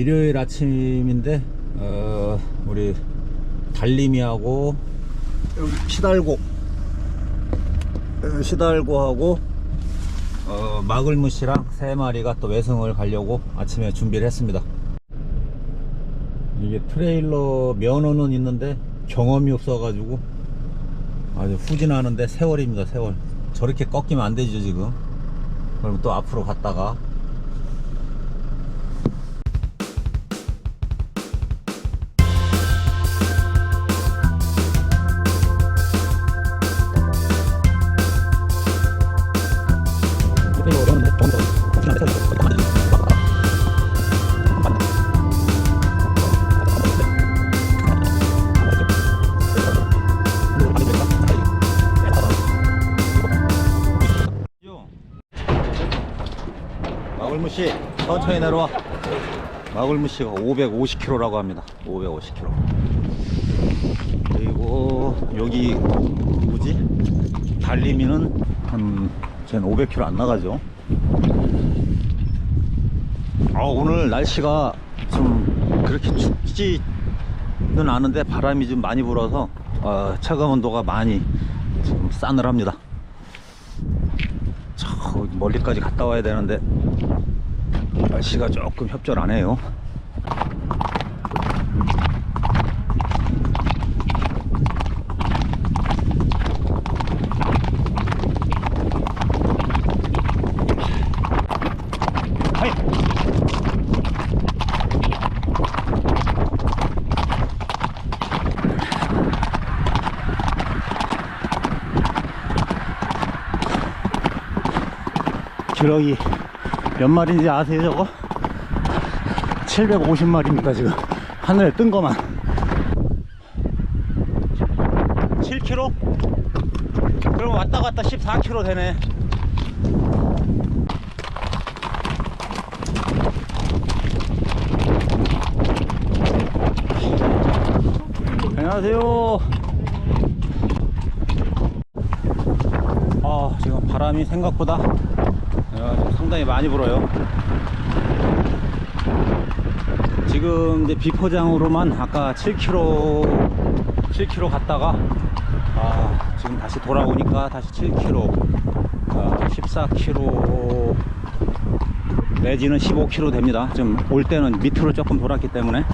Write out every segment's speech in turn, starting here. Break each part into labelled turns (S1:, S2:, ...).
S1: 일요일 아침인데 어, 우리 여기 시달고 어, 시달고하고 어, 마글무시랑 세 마리가 또 외승을 가려고 아침에 준비를 했습니다. 이게 트레일러 면허는 있는데 경험이 없어가지고 아주 후진하는데 세월입니다 세월. 저렇게 꺾이면 안 되죠 지금. 그럼 또 앞으로 갔다가 마글무씨 천천히 내려와. 마글무씨가 550kg라고 합니다. 550kg 그리고 여기 뭐지? 달리미는 한 쟤는 500kg 안 나가죠. 아 오늘 날씨가 좀 그렇게 춥지는 않은데 바람이 좀 많이 불어서 어, 체감 온도가 많이 좀 싸늘합니다. 저 멀리까지 갔다 와야 되는데 날씨가 조금 협조하네요 하이. 기러기 몇 마리인지 아세요 저거? 750마리입니다 지금 하늘에 뜬 거만 7kg? 그럼 왔다 갔다 14kg 되네 안녕하세요 아 지금 바람이 생각보다 상당히 많이 불어요. 지금 이제 비포장으로만 아까 7km, 7km 갔다가 아, 지금 다시 돌아오니까 다시 7km, 아, 14km 내지는 15km 됩니다. 지금 올 때는 밑으로 조금 돌았기 때문에.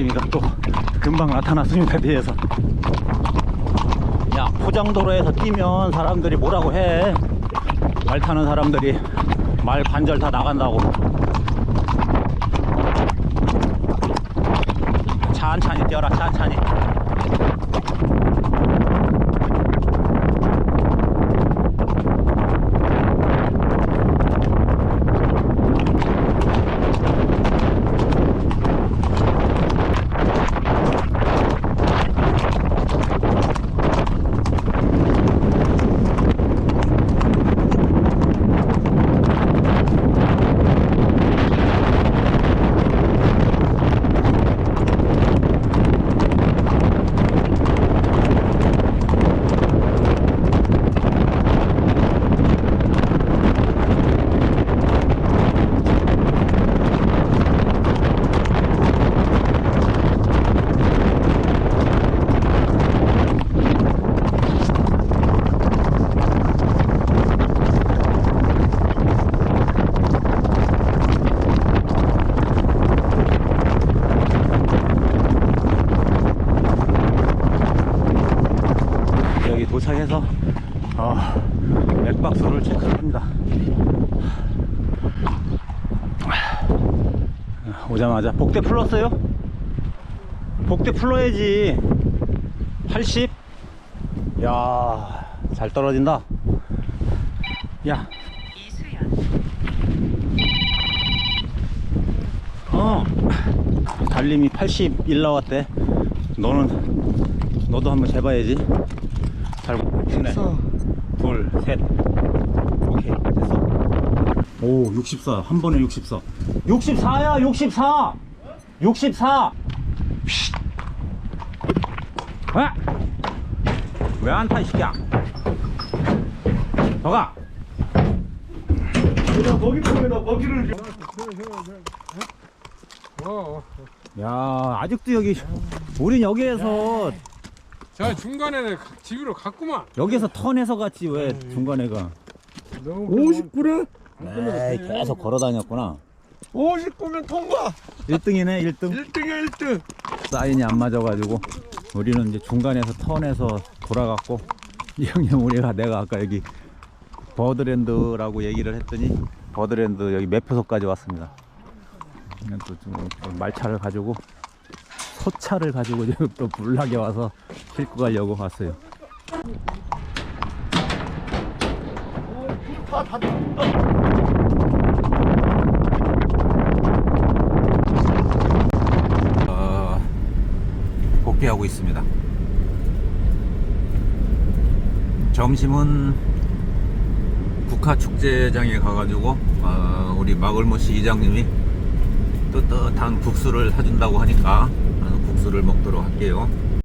S1: 달림이가 또 금방 나타났습니다 뒤에서. 야 포장도로에서 뛰면 사람들이 뭐라고 해? 말 타는 사람들이 말 관절 다 나간다고. 천천히 뛰어라 천천히 도착해서 어, 맥박수를 체크합니다. 오자마자 복대 풀었어요? 복대 풀어야지. 80? 야, 잘 떨어진다. 야, 어, 달림이 81 나왔대. 너는 너도 한번 재봐야지. 잘 됐네. 둘, 셋. 오케이, 됐어. 오, 64. 한 번에 64. 64야, 64! 64! 왜? 왜안 타, 이 새끼야? 더가
S2: 그냥 먹이 통에다 먹이를 줘.
S3: 어,
S1: 야 아직도 여기 우린 여기에서
S3: 저 중간에 가- 집으로 갔구만.
S1: 여기에서 턴해서 갔지 왜 중간에가.
S2: 50분에
S1: 에이 계속 걸어 다녔구나.
S2: 50분면 통과.
S1: 1등이네 1등.
S2: 1등이야 1등.
S1: 사인이 안 맞아가지고 우리는 이제 중간에서 턴해서 돌아갔고 이 형님 우리가 내가 아까 여기 버드랜드라고 얘기를 했더니 버드랜드 여기 매표소까지 왔습니다. 그냥 또 좀, 좀 말차를 가지고 소차를 가지고 지금 또 불나게 와서 싣고 가려고 왔어요. 어, 복귀하고 있습니다. 점심은 국화축제장에 가가지고 어, 우리 마글모 씨 이장님이 뜨뜻한 국수를 사준다고 하니까 어, 국수를 먹도록 할게요.